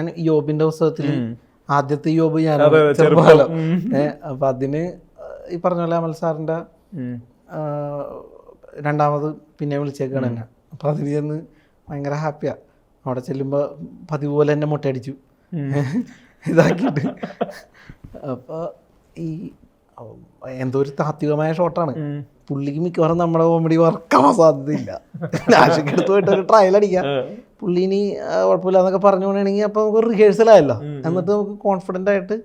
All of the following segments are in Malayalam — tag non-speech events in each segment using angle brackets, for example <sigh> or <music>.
ഞാൻ യോബിന്റെ പുസ്തകത്തിൽ ആദ്യത്തെ യോബ് ഞാൻ ചെറുപ്പകാലം ചെറുപ്പം. അപ്പൊ അതിന് ഈ പറഞ്ഞ പോലെ അമൽ സാറിന്റെ രണ്ടാമത് പിന്നെ വിളിച്ചേക്കാണ് എന്നെ. അപ്പൊ അതിന് ചെന്ന് ഭയങ്കര ഹാപ്പിയാ. അവിടെ ചെല്ലുമ്പോ പതിവ് പോലെ എന്നെ മുട്ടയടിച്ചു. <laughs> ഇതാക്കിട്ട് അപ്പൊ ഈ എന്തോ ഒരു താത്വികമായ ഷോട്ടാണ്. പുള്ളിക്ക് മിക്കവാറും നമ്മുടെ കോമഡി വർക്കാവാൻ സാധ്യതയില്ല. ആശയ്ക്ക് പോയിട്ട് ഒരു ട്രയൽ അടിക്കാം. പുള്ളി ഇനി കുഴപ്പമില്ല എന്നൊക്കെ പറഞ്ഞു പോകണമെങ്കിൽ അപ്പോൾ നമുക്ക് റിഹേഴ്സൽ ആയല്ലോ. എന്നിട്ട് നമുക്ക് കോൺഫിഡന്റ് ആയിട്ട്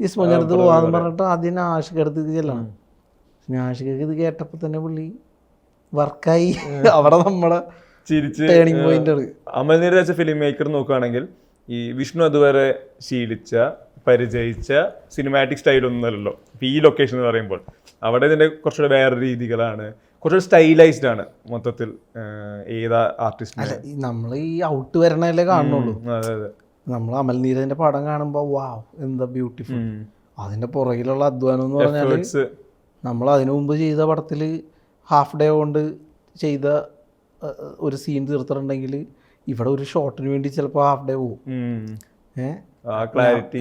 സ്പോഞ്ച് അടുത്ത് പോകാമെന്ന് പറഞ്ഞിട്ട് ആദ്യം ആഷിക്ക് അടുത്ത് ചെല്ലണം. പിന്നെ ആഷിക്ക് ഇത് കേട്ടപ്പോൾ തന്നെ പുള്ളി വർക്കായി. <laughs> അവിടെ നമ്മളെ ചിരിച്ച് ടേണിംഗ് പോയിന്റ് അമൽ അമൽനീർ ഫിലിം മേക്കർ നോക്കുകയാണെങ്കിൽ ഈ വിഷ്ണു അതുവരെ ശീലിച്ച പരിചയിച്ച സിനിമാറ്റിക് സ്റ്റൈൽ ഒന്നുമല്ലല്ലോ ഇപ്പൊ ഈ ലൊക്കേഷൻ എന്ന് പറയുമ്പോൾ അവിടെ ഇതിന്റെ കുറച്ചുകൂടെ വേറെ രീതികളാണ്. കുറച്ചുകൂടെ സ്റ്റൈലൈസ്ഡ് ആണ് മൊത്തത്തിൽ ഏതാ ആർട്ടിസ്റ്റ് നമ്മൾ ഈ ഔട്ട് വരണല്ലേ കാണുന്നുള്ളൂ. അതെ അതെ. നമ്മൾ അമൽ നീരദിന്റെ പടം കാണുമ്പോൾ വാവ് എന്താ ബ്യൂട്ടിഫുൾ അതിന്റെ പുറകിലുള്ള അധ്വാനം എന്ന് പറഞ്ഞാൽ നമ്മൾ അതിനു മുമ്പ് ചെയ്ത പടത്തിൽ ഹാഫ് ഡേ കൊണ്ട് ചെയ്ത ഒരു സീൻ തീർത്തിട്ടുണ്ടെങ്കിൽ ഇവിടെ ഒരു ഷോട്ടിന് വേണ്ടി ചിലപ്പോൾ ഹാഫ് ഡേ പോകും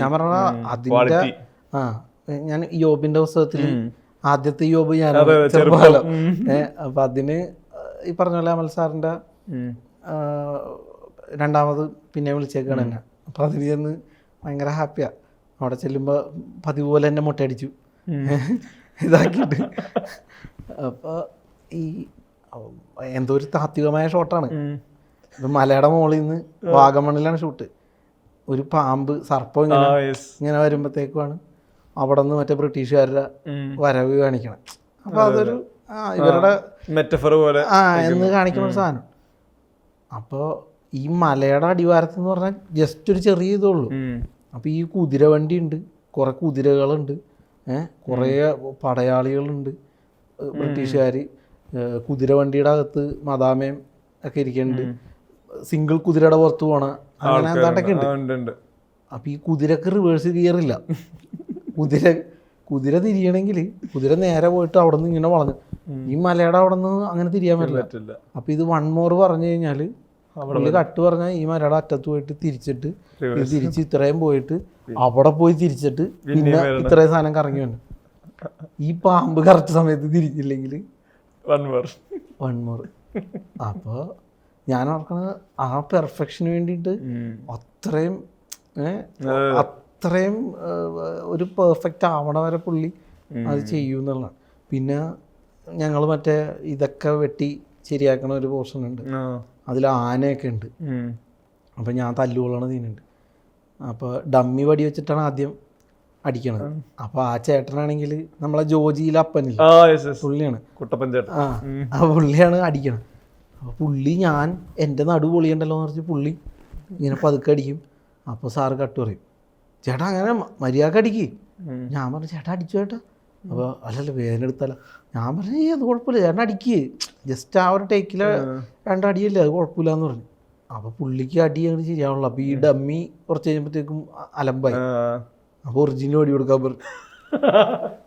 ഞാൻ പറഞ്ഞ അതിന്റെ ആ ഞാൻ യോബിന്റെ പുസ്തകത്തിൽ ആദ്യത്തെ യോബ് ഞാൻ ചെറുപ്പകാലം. അപ്പൊ അതിന് ഈ പറഞ്ഞ പോലെ അമൽ സാറിന്റെ രണ്ടാമത് പിന്നെ വിളിച്ചേക്കാണ് എന്നെ. അപ്പൊ അതിന് ചെന്ന് ഭയങ്കര ഹാപ്പിയാ അവിടെ ചെല്ലുമ്പോ പതിവ് പോലെ എന്നെ മുട്ടയടിച്ചു. <laughs> ഇതാക്കിയിട്ട്. അപ്പൊ ഈ എന്തോ ഒരു താത്വികമായ ഷോട്ടാണ് ഇത് മലയുടെ മുകളിൽ നിന്ന് വാഗമണ്ണിലാണ് ഷൂട്ട്. ഒരു പാമ്പ് സർപ്പം ഇങ്ങനെ ഇങ്ങനെ വരുമ്പോഴത്തേക്കുമാണ് അവിടെ നിന്ന് മറ്റേ ബ്രിട്ടീഷുകാരുടെ വരവ് കാണിക്കണം. അപ്പൊ അതൊരു ഇവരുടെ മെറ്റഫർ പോലെ ആ എന്ന് കാണിക്കുന്ന ഒരു സാധനം. അപ്പോൾ ഈ മലയുടെ അടിവാരത്ത് എന്ന് പറഞ്ഞാൽ ജസ്റ്റ് ഒരു ചെറിയ ഇതേ ഉള്ളൂ. ഉം. അപ്പോൾ ഈ കുതിര വണ്ടി ഉണ്ട് കുറേ കുതിരകളുണ്ട് ഏഹ് കുറേ പടയാളികളുണ്ട്. ബ്രിട്ടീഷുകാർ കുതിര വണ്ടിയുടെ അകത്ത് മദാമയും ഒക്കെ ഇരിക്കുന്നുണ്ട്. സിംഗിൾ കുതിരയുടെ പുറത്ത് പോണ അങ്ങനെ ഉണ്ട്. അപ്പൊ ഈ കുതിരക്ക് റിവേഴ്സ് ഗിയറില്ല. കുതിര കുതിര തിരിയണമെങ്കിൽ കുതിര നേരെ പോയിട്ട് അവിടെ നിന്ന് ഇങ്ങനെ വളഞ്ഞു. ഈ മലയുടെ അവിടെ നിന്ന് അങ്ങനെ തിരിയാൻ പറ്റില്ല. പറ്റില്ല. അപ്പൊ ഇത് വൺ മോർ പറഞ്ഞു കഴിഞ്ഞാൽ അവിടെ കട്ട് പറഞ്ഞാൽ ഈ മലയുടെ അറ്റത്ത് പോയിട്ട് തിരിച്ചിട്ട് തിരിച്ച് ഇത്രയും പോയിട്ട് അവിടെ പോയി തിരിച്ചിട്ട് പിന്നെ ഇത്രയും സാധനം കറങ്ങി വന്നു. ഈ പാമ്പ് കറക്റ്റ് സമയത്ത് തിരിച്ചില്ലെങ്കിൽ വൺ മോർ വൺ മോർ അപ്പോൾ ഞാൻ ഓർക്കുന്നത് ആ പെർഫെക്ഷന് വേണ്ടിയിട്ട് അത്രയും അത്രയും ഒരു പെർഫെക്റ്റ് ആവണ വരെ പുള്ളി അത് ചെയ്യും എന്നുള്ളതാണ്. പിന്നെ ഞങ്ങൾ മറ്റേ ഇതൊക്കെ വെട്ടി ശരിയാക്കണ ഒരു പോർഷൻ ഉണ്ട്. അതിൽ ആനയൊക്കെ ഉണ്ട്. അപ്പം ഞാൻ തല്ലുകൊള്ളണ സീനുണ്ട്. അപ്പോൾ ഡമ്മി വടി വെച്ചിട്ടാണ് ആദ്യം അടിക്കണത്. അപ്പോൾ ആ ചേട്ടനാണെങ്കിൽ നമ്മളെ ജോജിയിലെ അപ്പനില്ല? പുള്ളിയാണ്. കുട്ടപ്പൻ ചേട്ടൻ. ആ. ആ പുള്ളിയാണ് അടിക്കണത്. അപ്പോൾ പുള്ളി ഞാൻ എന്റെ നടു പൊളിയണ്ടല്ലോ എന്ന് പറഞ്ഞ് പുള്ളി ഇങ്ങനെ പതുക്കെ അടിക്കും. അപ്പോൾ സാറ് കട്ട് പറയും ചേട്ടാ അങ്ങനെ മര്യാദയ്ക്ക് അടിക്ക്. ഞാൻ പറഞ്ഞു ചേട്ടാ അടിച്ചു ചേട്ടാ. അപ്പോൾ അല്ലല്ല വേദന എടുത്തല്ല ഞാൻ പറഞ്ഞു "ഏയ് അത് കുഴപ്പമില്ല ചേട്ടൻ അടിക്ക്. ജസ്റ്റ് ആ ഒരു ടേക്കിൽ രണ്ടടിയല്ലേ അത് കുഴപ്പമില്ല എന്ന് പറഞ്ഞു. അപ്പോൾ പുള്ളിക്ക് അടി അങ്ങനെ ശരിയാവുള്ളൂ അപ്പോൾ ഈ ഡമ്മി കുറച്ച് കഴിയുമ്പോഴത്തേക്കും അലമ്പായി. അപ്പോൾ ഒറിജിനൽ വടി കൊടുക്കാൻ പറഞ്ഞു. <laughs>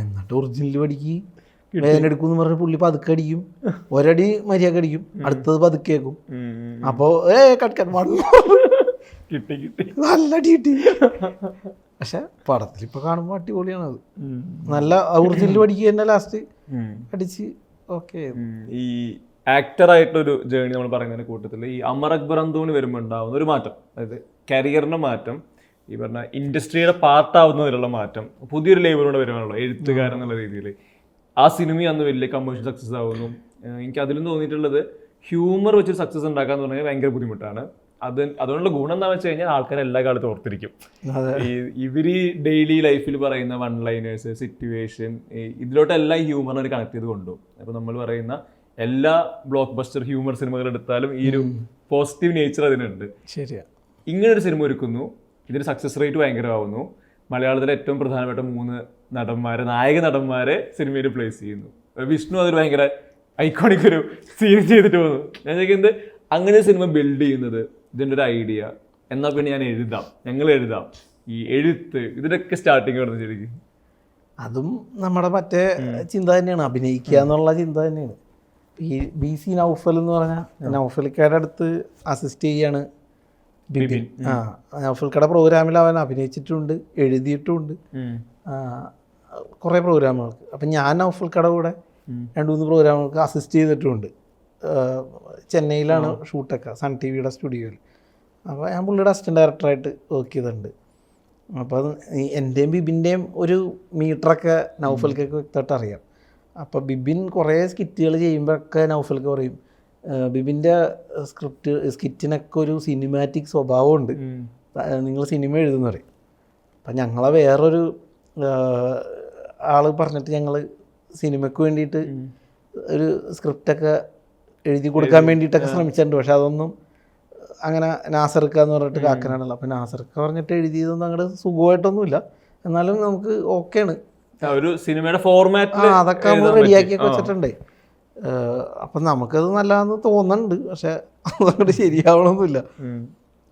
എന്നിട്ട് ഒറിജിനൽ വടിക്ക് വേദന എടുക്കും പറഞ്ഞ പുള്ളി പതുക്കെ അടിക്കും. ഒരടി മര്യാദ അടിക്കും. അടുത്തത് പതുക്കേക്കും അപ്പോ ഏ കട്ട് കട്ട് കിട്ടി നല്ല കിട്ടി. പക്ഷെ പടത്തിൽ ഇപ്പൊ കാണുമ്പോൾ അടിപൊളിയാണ് അത്. നല്ല ഊർജിൽ പഠിക്കുക തന്നെ ലാസ്റ്റ് അടിച്ച് ഓക്കെ ഈ ആക്ടറായിട്ടൊരു ജേണി നമ്മൾ പറയുന്നതിന് കൂട്ടത്തിൽ ഈ അമർ അക്ബർ അന്തോണി വരുമ്പോൾ ഉണ്ടാവുന്ന ഒരു മാറ്റം. അതായത് കരിയറിന്റെ മാറ്റം ഈ പറഞ്ഞ ഇൻഡസ്ട്രിയുടെ പാർട്ടാവുന്നതിലുള്ള മാറ്റം പുതിയൊരു ലേബിലൂടെ വരുവാണല്ലോ എഴുത്തുകാരെന്നുള്ള രീതിയിൽ ആ സിനിമ അന്ന് വലിയ കമേഴ്ഷ്യൽ സക്സസ് ആവുന്നു. എനിക്ക് അതിലും തോന്നിയിട്ടുള്ളത് ഹ്യൂമർ വെച്ച് സക്സസ് ഉണ്ടാക്കാൻ പറഞ്ഞാൽ ഭയങ്കര ബുദ്ധിമുട്ടാണ്. അത് അതുകൊണ്ടുള്ള ഗുണം എന്താണെന്ന് വെച്ച് കഴിഞ്ഞാൽ ആൾക്കാർ എല്ലാ കാലത്തും ഓർത്തിരിക്കും. ഈ ഇവർ ഡെയിലി ലൈഫിൽ പറയുന്ന വൺ ലൈനേഴ്സ് സിറ്റുവേഷൻ ഇതിലോട്ടെല്ലാം ഹ്യൂമറിനെ കണക്ട് ചെയ്ത് കൊണ്ടുപോകും. അപ്പോൾ നമ്മൾ പറയുന്ന എല്ലാ ബ്ലോക്ക് ബസ്റ്റർ ഹ്യൂമർ സിനിമകൾ എടുത്താലും ഈ ഒരു പോസിറ്റീവ് നേച്ചർ അതിനുണ്ട്. ശരിയാ. ഇങ്ങനൊരു സിനിമ ഒരുക്കുന്നു. ഇതിന് സക്സസ് റേറ്റ് ഭയങ്കരമാവുന്നു. മലയാളത്തിലെ ഏറ്റവും പ്രധാനപ്പെട്ട മൂന്ന് നടന്മാരെ നായക നടന്മാരെ സിനിമയിൽ പ്ലേസ് ചെയ്യുന്നു. വിഷ്ണു അതൊരു ഭയങ്കര ഐക്കോണിക് ഒരു സീൻ ചെയ്തിട്ട് പോകുന്നു ഞാൻ ചോദിക്കുന്നത് അങ്ങനെ സിനിമ ബിൽഡ് ചെയ്യുന്നത് ഇതിന്റെ ഒരു ഐഡിയ എന്നാൽ പിന്നെ ഞാൻ എഴുതാം. ഞങ്ങൾ എഴുതാം. ഈ എഴുത്ത് ഇതിനൊക്കെ സ്റ്റാർട്ടിങ് വരുന്നത് ശരിക്കും. അതും നമ്മുടെ മറ്റേ ചിന്ത തന്നെയാണ്. അഭിനയിക്കുക എന്നുള്ള ചിന്ത തന്നെയാണ്. ഈ ബി സി നൗഫൽ എന്ന് പറഞ്ഞാൽ നൗഫലിക്കാരുടെ അടുത്ത് അസിസ്റ്റ് ചെയ്യാണ് ബിബിൻ ആ നൗഫൽക്കാരുടെ പ്രോഗ്രാമിൽ അവൻ അഭിനയിച്ചിട്ടുണ്ട് എഴുതിയിട്ടുണ്ട്. കുറേ പ്രോഗ്രാമുകൾക്ക്. അപ്പം ഞാൻ നൗഫൽക്കട കൂടെ രണ്ട് മൂന്ന് പ്രോഗ്രാമുകൾക്ക് അസിസ്റ്റ് ചെയ്തിട്ടുമുണ്ട് ചെന്നൈയിലാണ് ഷൂട്ടൊക്കെ സൺ ടി വിയുടെ സ്റ്റുഡിയോയിൽ. അപ്പോൾ ഞാൻ പുള്ളിയുടെ അസിസ്റ്റന്റ് ഡയറക്ടറായിട്ട് വർക്ക് ചെയ്തിട്ടുണ്ട്. അപ്പോൾ അത് എന്റെയും ബിബിന്റെയും ഒരു മീറ്ററൊക്കെ നൗഫൽക്കൊക്കെ വ്യക്തമായിട്ട് അറിയാം. അപ്പോൾ ബിബിൻ കുറേ സ്കിറ്റുകൾ ചെയ്യുമ്പോഴൊക്കെ നൗഫൽക്ക് പറയും "ആ, ബിബിന്റെ സ്ക്രിപ്റ്റ് സ്കിറ്റിനൊക്കെ ഒരു സിനിമാറ്റിക് സ്വഭാവമുണ്ട്. നിങ്ങൾ സിനിമ എഴുതുന്ന പറയും അപ്പം ഞങ്ങളെ വേറൊരു ആൾ പറഞ്ഞിട്ട് ഞങ്ങൾ സിനിമയ്ക്ക് വേണ്ടിയിട്ട് ഒരു സ്ക്രിപ്റ്റൊക്കെ എഴുതി കൊടുക്കാൻ വേണ്ടിയിട്ടൊക്കെ ശ്രമിച്ചിട്ടുണ്ട്. പക്ഷെ അതൊന്നും അങ്ങനെ നാസർക്ക എന്ന് പറഞ്ഞിട്ട് കാക്കനാണല്ലോ. അപ്പം നാസർക്ക പറഞ്ഞിട്ട് എഴുതിയതൊന്നും അങ്ങോട്ട് സുഖമായിട്ടൊന്നുമില്ല. എന്നാലും നമുക്ക് ഓക്കെയാണ് ഒരു സിനിമയുടെ ഫോർമാറ്റിൽ ആ അതൊക്കെ നമ്മൾ റെഡിയാക്കിയൊക്കെ വെച്ചിട്ടുണ്ട്. അപ്പം നമുക്കത് നല്ലതെന്ന് തോന്നുന്നുണ്ട്. പക്ഷെ അതങ്ങോട്ട് ശരിയാവണമെന്നില്ല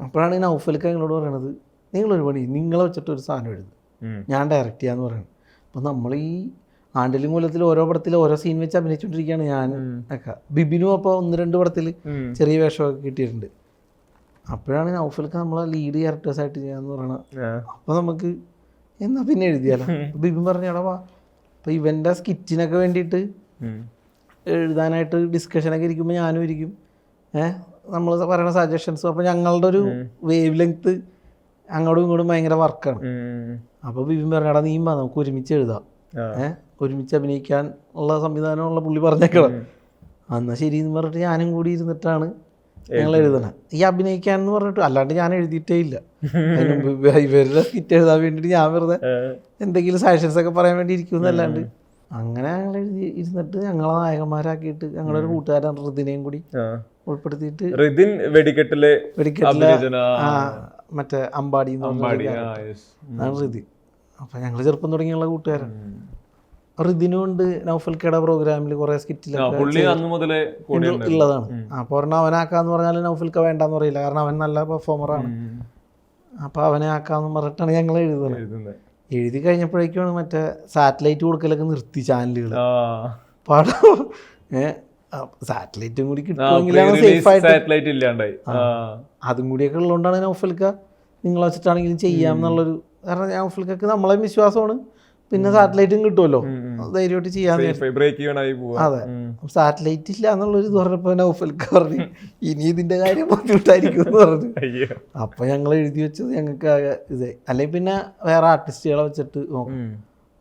അപ്പോഴാണ് ഈ നൗഫലിക്ക നിങ്ങളോട് പറയണത്. നിങ്ങളൊരു പണി നിങ്ങളെ വെച്ചിട്ട് ഒരു സാധനം എഴുതും. ഞാൻ ഡയറക്റ്റ് ചെയ്യാന്ന് പറയുന്നത് അപ്പം നമ്മൾ ഈ ആണ്ടിലും മൂലത്തിൽ ഓരോ പടത്തിൽ ഓരോ സീൻ വെച്ച് അഭിനയിച്ചുകൊണ്ടിരിക്കുകയാണ് ഞാൻ ഒക്കെ. ബിബിനും അപ്പോൾ ഒന്ന് രണ്ട് പടത്തിൽ ചെറിയ വേഷമൊക്കെ കിട്ടിയിട്ടുണ്ട്. അപ്പോഴാണ് നൗഫൽക്ക് നമ്മളെ ലീഡ് ക്യാരക്ടേഴ്സായിട്ട് ചെയ്യാന്ന് പറയണത് അപ്പോൾ നമുക്ക് എന്നാൽ പിന്നെ എഴുതിയാലോ? ബിബിൻ പറഞ്ഞാടാ വാ. അപ്പോൾ ഇവന്റെ സ്കിറ്റിനൊക്കെ വേണ്ടിയിട്ട് എഴുതാനായിട്ട് ഡിസ്കഷനൊക്കെ ഇരിക്കുമ്പോൾ ഞാനും ഇരിക്കും. ഏഹ് നമ്മൾ പറയുന്ന സജഷൻസും അപ്പോൾ ഞങ്ങളുടെ ഒരു വേവ് ലെങ്ത്ത് അങ്ങോട്ടും ഇങ്ങോട്ടും ഭയങ്കര വർക്കാണ്. അപ്പോൾ ബിബിൻ പറഞ്ഞാടാ നീ വാ നമുക്ക് ഒരുമിച്ച് എഴുതാം. ഏഹ് ഒരുമിച്ച് അഭിനയിക്കാൻ ഉള്ള സംവിധാനമുള്ള പുള്ളി പറഞ്ഞേക്കണം എന്നാൽ ശരി എന്ന് പറഞ്ഞിട്ട് ഞാനും കൂടി ഇരുന്നിട്ടാണ് ഞങ്ങൾ എഴുതണം. ഈ അഭിനയിക്കാൻ എന്ന് പറഞ്ഞിട്ട് അല്ലാണ്ട് ഞാൻ എഴുതിയിട്ടേ ഇല്ല. ഇവരുടെ സ്കിറ്റ് എഴുതാൻ വേണ്ടിയിട്ട് ഞാൻ വെറുതെ എന്തെങ്കിലും സജഷൻസ് ഒക്കെ പറയാൻ വേണ്ടി ഇരിക്കുന്നല്ലാണ്ട് അങ്ങനെ ഞങ്ങൾ എഴുതി ഇരുന്നിട്ട് ഞങ്ങളെ നായകന്മാരാക്കിയിട്ട് ഞങ്ങളുടെ ഒരു കൂട്ടുകാരൻ ഋതിനെയും കൂടി ഉൾപ്പെടുത്തിയിട്ട് റിതിൻ വെടിക്കെട്ടിലെ വെടിക്കെട്ടിലെ മറ്റേ അമ്പാടി അതാണ് ഋതി അപ്പം ഞങ്ങൾ ചെറുപ്പം തുടങ്ങിയുള്ള കൂട്ടുകാരാണ് ഋതിനും നൗഫൽ നൗഫൽക്കയുടെ പ്രോഗ്രാമിൽ കുറെ സ്കിറ്റിലൊക്കെ കൂടെ ഉള്ളതാണ് അപ്പോൾ ഒരെണ്ണം അവനാക്കാന്ന് പറഞ്ഞാൽ നൗഫൽക്ക വേണ്ടാന്ന് പറയില്ല. കാരണം അവൻ നല്ല പെർഫോമറാണ് അപ്പോൾ അവനെ ആക്കാന്ന് പറഞ്ഞിട്ടാണ് ഞങ്ങൾ എഴുതുന്നത്. എഴുതുന്നത് എഴുതി കഴിഞ്ഞപ്പോഴേക്കാണ് മറ്റേ സാറ്റലൈറ്റ് കൊടുക്കലൊക്കെ നിർത്തി ചാനലുകൾ പടം ഏഹ് സാറ്റലൈറ്റും കൂടി സാറ്റലൈറ്റ് ഇല്ലാണ്ടായി. അതും കൂടിയൊക്കെ ഉള്ളതുകൊണ്ടാണ് നൗഫൽക്ക നിങ്ങളെ വെച്ചിട്ടാണെങ്കിലും ചെയ്യാം എന്നുള്ളൊരു കാരണം നൗഫൽക്കൊക്കെ നമ്മളെ വിശ്വാസമാണ്. പിന്നെ സാറ്റലൈറ്റും കിട്ടുമല്ലോ. ധൈര്യമായിട്ട് ചെയ്യാൻ അതെ. സാറ്റലൈറ്റ് ഇല്ല എന്നുള്ളൊരു ഇത് പറഞ്ഞപ്പോ നൗഫൽക്ക പറഞ്ഞു ഇനി ഇതിന്റെ കാര്യം ബുദ്ധിമുട്ടായിരിക്കും എന്ന് പറഞ്ഞു. <laughs> അപ്പൊ ഞങ്ങൾ എഴുതി വെച്ചത് ഞങ്ങൾക്ക് ഇത് അല്ലെങ്കിൽ പിന്നെ വേറെ ആർട്ടിസ്റ്റുകളെ വെച്ചിട്ട് നോക്കും.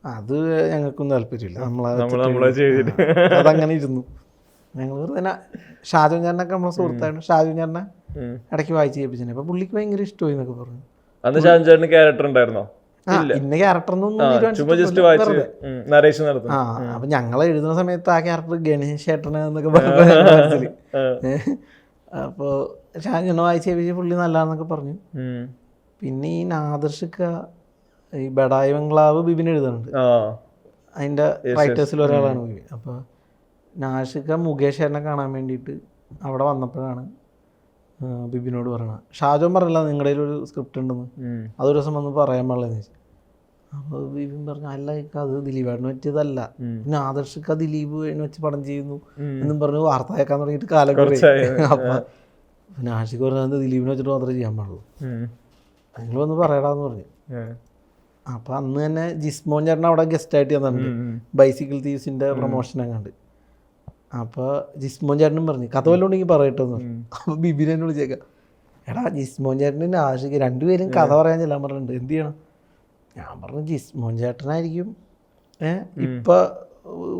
അത് ഞങ്ങൾക്കൊന്നും താല്പര്യമില്ല. നമ്മളെ അതങ്ങനെ ഇരുന്നു. ഞങ്ങൾ തന്നെ ഷാജു ഞാനൊക്കെ നമ്മളെ സുഹൃത്തായിരുന്നു. ഷാജു ഞാൻ. ഇടയ്ക്ക് വായിച്ച് കേൾപ്പിച്ചു അപ്പൊ പുള്ളിക്ക് ഭയങ്കര ഇഷ്ടമായി എന്നൊക്കെ പറഞ്ഞു. അന്ന് ഷാൻചാട്ടിന് ക്യാരക്ടർ ഉണ്ടായിരുന്നോ? ഇന്ന ക്യാരക്ടർ ആ അപ്പൊ ഞങ്ങൾ എഴുതുന്ന സമയത്ത് ആ ക്യാരക്ടർ ഗണേഷ് ചേട്ടന് എന്നൊക്കെ പറഞ്ഞപ്പോ ഞങ്ങളുടെ മനസ്സിൽ ഏഹ്. അപ്പൊ ഷാജുനെ വായിച്ച് ചെയ്യിപ്പിച്ച് പുള്ളി നല്ലതാന്നൊക്കെ പറഞ്ഞു. പിന്നെ ഈ നാദർഷിക്ക ഈ ബഡായി ബംഗ്ലാവ് ബിബിൻ എഴുതുന്നുണ്ട്. അതിന്റെ റൈറ്റേഴ്സിൽ ഒരാളാണ് ബിബിൻ അപ്പോൾ നാഷിക മുകേഷ് ചേട്ടനെ കാണാൻ വേണ്ടിയിട്ട് അവിടെ വന്നപ്പോഴാണ് ബിബിനോട് പറയണത്. ഷാജോൻ പറഞ്ഞില്ല നിങ്ങളുടെ ഒരു സ്ക്രിപ്റ്റ് ഉണ്ടെന്ന്. അതൊരു ദിവസം വന്ന് പറയാൻ പാടില്ലെന്ന് ചോദിച്ചു. അപ്പോൾ ബിബിൻ പറഞ്ഞു അല്ല അത് ദിലീപേട്ടന് പറ്റിയതല്ല. പിന്നെ ആദർശിക്ക ദിലീപ് വേണി വെച്ച് പടം ചെയ്യുന്നു. എന്നും പറഞ്ഞു വാർത്ത കേൾക്കാൻ തുടങ്ങിയിട്ട് കാലം അപ്പം പിന്നെ ആഷിക്ക് പറഞ്ഞത് ദിലീപിനെ വെച്ചിട്ട് മാത്രമേ ചെയ്യാൻ പാടുള്ളൂ. നിങ്ങൾ വന്ന് പറയടാന്ന് പറഞ്ഞു. അപ്പം അന്ന് തന്നെ ജിസ്മോൻ ചേട്ടൻ അവിടെ ഗസ്റ്റായിട്ട് ആയിട്ട് ഞാൻ ബൈസിക്കിൾ തീവ്സിന്റെ പ്രൊമോഷൻ അങ്ങാണ്ട് അപ്പോൾ ജിസ്മോൻ ചേട്ടനും പറഞ്ഞു കഥ വല്ലതും ഉണ്ടെങ്കിൽ പറയട്ടെ എന്ന് പറഞ്ഞു. അപ്പോൾ ബിബിനെ എന്നെ വിളിച്ചേക്കാം എടാ ജിസ്മോൻ ചേട്ടനും ആഷിക്ക് രണ്ടുപേരും കഥ പറയാൻ ചെല്ലാൻ പറഞ്ഞിട്ടുണ്ട് എന്ത് ചെയ്യണം? ഞാൻ പറഞ്ഞു ജിസ്മോൻ ചേട്ടനായിരിക്കും. ഏഹ് ഇപ്പം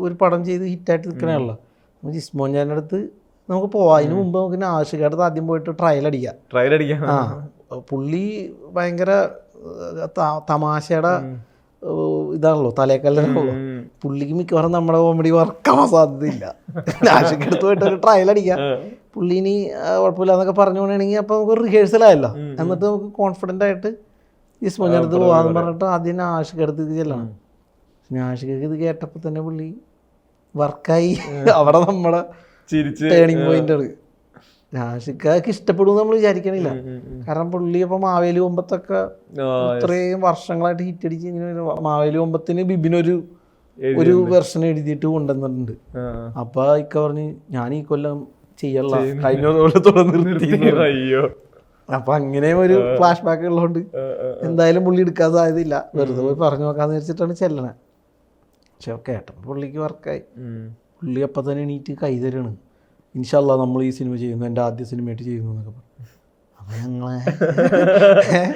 ഒരു പടം ചെയ്ത് ഹിറ്റായിട്ട് നിൽക്കണല്ലോ അപ്പോൾ ജിസ്മോൻ ചേട്ടന്റെ അടുത്ത് നമുക്ക് പോവാം. അതിന് മുമ്പ് നമുക്ക് അടുത്ത് ആദ്യം പോയിട്ട് ട്രയൽ അടിക്കാം. ട്രയൽ അടിക്കാം. ആ പുള്ളി ഭയങ്കര തമാശയുടെ ഇതാണല്ലോ തലേക്കല്ലാണല്ലോ ഉം. പുള്ളിക്ക് മിക്കവാറും നമ്മുടെ കോമഡി വർക്കാവാൻ സാധ്യതയില്ല. ആഷിക്കടുത്ത് പോയിട്ട് ഒരു ട്രയൽ അടിക്കാം. പുള്ളി ഇനി കുഴപ്പമില്ല എന്നൊക്കെ പറഞ്ഞു പോകണമെങ്കിൽ അപ്പോൾ നമുക്ക് റിഹേഴ്സൽ ആയല്ലോ. എന്നിട്ട് നമുക്ക് കോൺഫിഡന്റ് ആയിട്ട് ഈ സ്മോഞ്ഞടുത്ത് പോകാമെന്ന് പറഞ്ഞിട്ട് ആദ്യം ആഷിക്കടുത്ത് ഇത് ചെല്ലണം. പിന്നെ ആശയ്ക്ക് ഇത് കേട്ടപ്പോൾ തന്നെ പുള്ളി വർക്കായി. <laughs> അവിടെ നമ്മുടെ ടേണിങ് ടേണിംഗ് പോയിന്റ് ആണ്. ആഷിക്കാക്ക് ഇഷ്ടപ്പെടും നമ്മൾ വിചാരിക്കണില്ല. കാരണം പുള്ളി ഇപ്പൊ മാവേലി ഒമ്പത്തൊക്കെ ഇത്രയും വർഷങ്ങളായിട്ട് ഹിറ്റ് അടിച്ച് ഇങ്ങനെ മാവേലി ഒമ്പത്തിന് ബിബിനൊരു ഒരു വെർഷൻ എഴുതിയിട്ട് കൊണ്ടുവന്നിട്ടുണ്ട്. അപ്പൊ ഇക്ക പറഞ്ഞ് ഞാൻ ഈ കൊല്ലം ചെയ്യല്ല. കഴിഞ്ഞ കൊല്ലത്തോടെ അയ്യോ. അപ്പൊ അങ്ങനെ ഒരു ഫ്ലാഷ് ബാക്ക് ഉള്ളതുകൊണ്ട് എന്തായാലും പുള്ളി എടുക്കാൻ സാധ്യതയില്ല വെറുതെ പോയി പറഞ്ഞു നോക്കാന്ന് വെച്ചിട്ടാണ് ചെല്ലണേ. പക്ഷെ കേട്ടപ്പോൾ പുള്ളിക്ക് വർക്കായി. പുള്ളി അപ്പം തന്നെ എണീറ്റ് കൈ തരാണ്. ഇൻഷല്ല നമ്മൾ ഈ സിനിമ ചെയ്യുന്നു എന്റെ ആദ്യ സിനിമയായിട്ട് ചെയ്യുന്നു എന്നൊക്കെ പറഞ്ഞു. അപ്പം ഞങ്ങളെ <laughs>